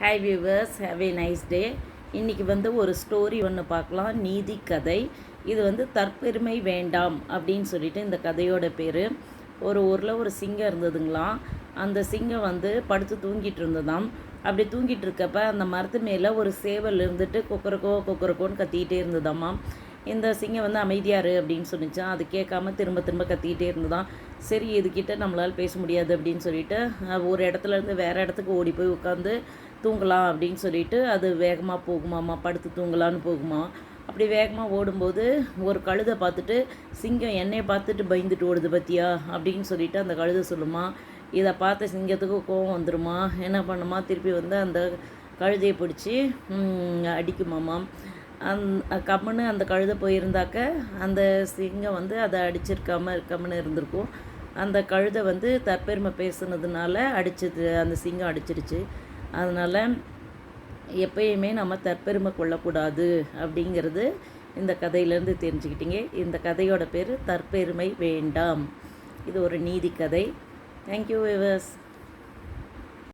Hi viewers have a nice day இன்றைக்கி வந்து ஒரு ஸ்டோரி ஒன்று பார்க்கலாம். நீதி கதை. இது வந்து தற்பெருமை வேண்டாம் அப்படின்னு சொல்லிட்டு இந்த கதையோட பேர். ஒரு ஊரில் ஒரு சிங்கம் இருந்ததுங்களாம். அந்த சிங்கம் வந்து படுத்து தூங்கிட்டு இருந்ததாம். அப்படி தூங்கிட்டு இருக்கப்ப அந்த மரத்து மேலே ஒரு சேவல் இருந்துட்டு கொக்கரக்கோ கொக்கரக்கோன்னு கத்திக்கிட்டே இருந்ததாம்மா. இந்த சிங்கம் வந்து அமைதியாரு அப்படின்னு சொன்னிச்சான் அது கேட்காம திரும்ப திரும்ப கத்திக்கிட்டே இருந்ததாம். சரி இதுக்கிட்ட நம்மளால் பேச முடியாது அப்படின்னு சொல்லிட்டு ஒரு இடத்துல இருந்து வேறு இடத்துக்கு ஓடி போய் உட்காந்து தூங்கலாம் அப்படின்னு சொல்லிட்டு அது வேகமாக போகுமாம்மா படுத்து தூங்கலான்னு போகுமா? அப்படி வேகமாக ஓடும்போது ஒரு கழுதை பார்த்துட்டு சிங்கம் என்னையை பார்த்துட்டு பயந்துட்டு ஓடுது பத்தியா? அப்படின்னு சொல்லிட்டு அந்த கழுதை சொல்லுமா இதை பார்த்த சிங்கத்துக்கு கோவம் வந்துருமா? என்ன பண்ணுமா திருப்பி வந்து அந்த கழுதையை பிடிச்சி அடிக்குமாம்மா. அந் கம்முன்னு அந்த கழுதை போயிருந்தாக்க அந்த சிங்கம் வந்து அதை அடிச்சிருக்காம இருக்காமன்னு இருந்திருக்கும். அந்த கழுதை வந்து தற்பெருமை பேசுனதுனால அடிச்சது அந்த சிங்கம் அடிச்சிருச்சு. அதனால் எப்பயுமே நம்ம தற்பெருமை கொள்ளக்கூடாது அப்படிங்கிறது இந்த கதையிலேருந்து தெரிஞ்சுக்கிட்டீங்க. இந்த கதையோட பேர் தற்பெருமை வேண்டாம். இது ஒரு நீதி கதை. Thank you viewers